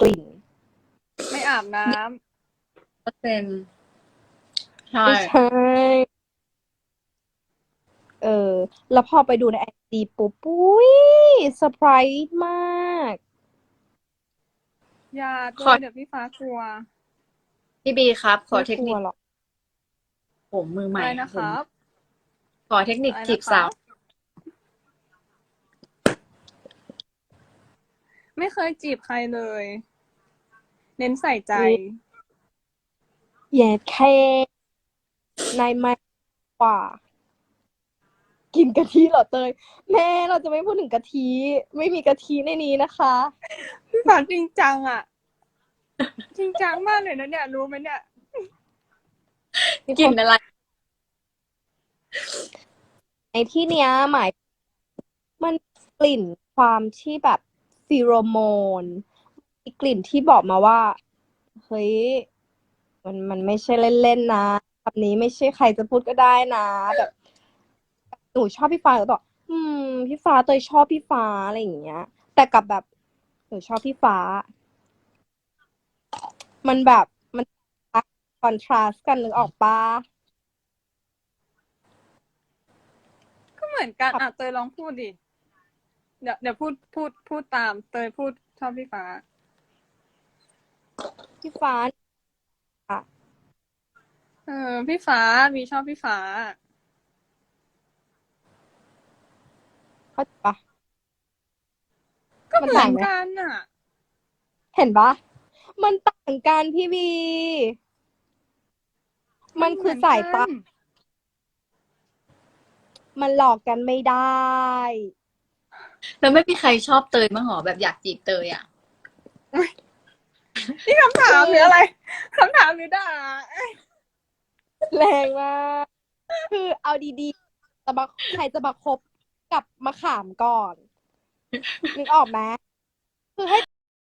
กลิ่น ไม่อาบน้เปอร์เซ็นต์ใช่ ไม่ใช่ เออ แล้วพอไปดูในไอจีปุ๊บปุ้ยเซอร์ไพรส์มากำอย่าด้วยเดี๋ยวพี่ฟ้ากลัวพี่บีครับ ขอไม่เทคกนิลัควหรอก ผมมือใหม่อะไรนะครับ ผมขอเทคนิคอะไรจีบนะครับสาว ไม่เคยจีบใครเลย เน้นใส่ใจ แย่แค่นายไม่กว่า กินกะทิเหรอเตย แม่เราจะไม่พูดถึงกะทิ ไม่มีกะทิในนี้นะคะพี่ฟ้าจริงจังอะจริงจังมากเลยนะเนี่ยรู้ไหมเนี่ยกลิ่นอะไร ในที่เนี้ยหมาย มันกลิ่นความที่แบบ ฟีโรโมนมีกลิ่นที่บอกมาว่า เฮ้ย มันมันไม่ใช่เล่นๆนะคำนี้ไม่ใช่ใครจะพูดก็ได้นะ แบบหนูชอบพี่ฟ้าก็บอกอืม พี่ฟ้าเตยชอบพี่ฟ้าอะไรอย่างเงี้ย แต่กับแบบหนูชอบพี่ฟ้า มันแบบมันคอนทราสกันนึกออกปะ ก็เหมือนกันอะเตยลองพูดดิ เดี๋ยวเดี๋ยวพูดพูดพูดตาม เตยพูดชอบพี่ฟ้า พี่ฟ้าเออ พี่ฟ้ามีชอบพี่ฟ้า เข้าใจปะ ก็มันเหมืต่าองนไหม กันอะ เห็นปะมันต่างกันพี่บี มันคือสายตา มันหลอกกันไม่ได้ แล้วไม่มีใครชอบเตยมั้งหรอแบบอยากจีบเตยอะ นี่คำถามหรืออะไรคำถามหรือด่าแรงมากคือเอาดีๆจะมาใครจะมาคบกับมะขามก่อนนึกออกไหมคือให้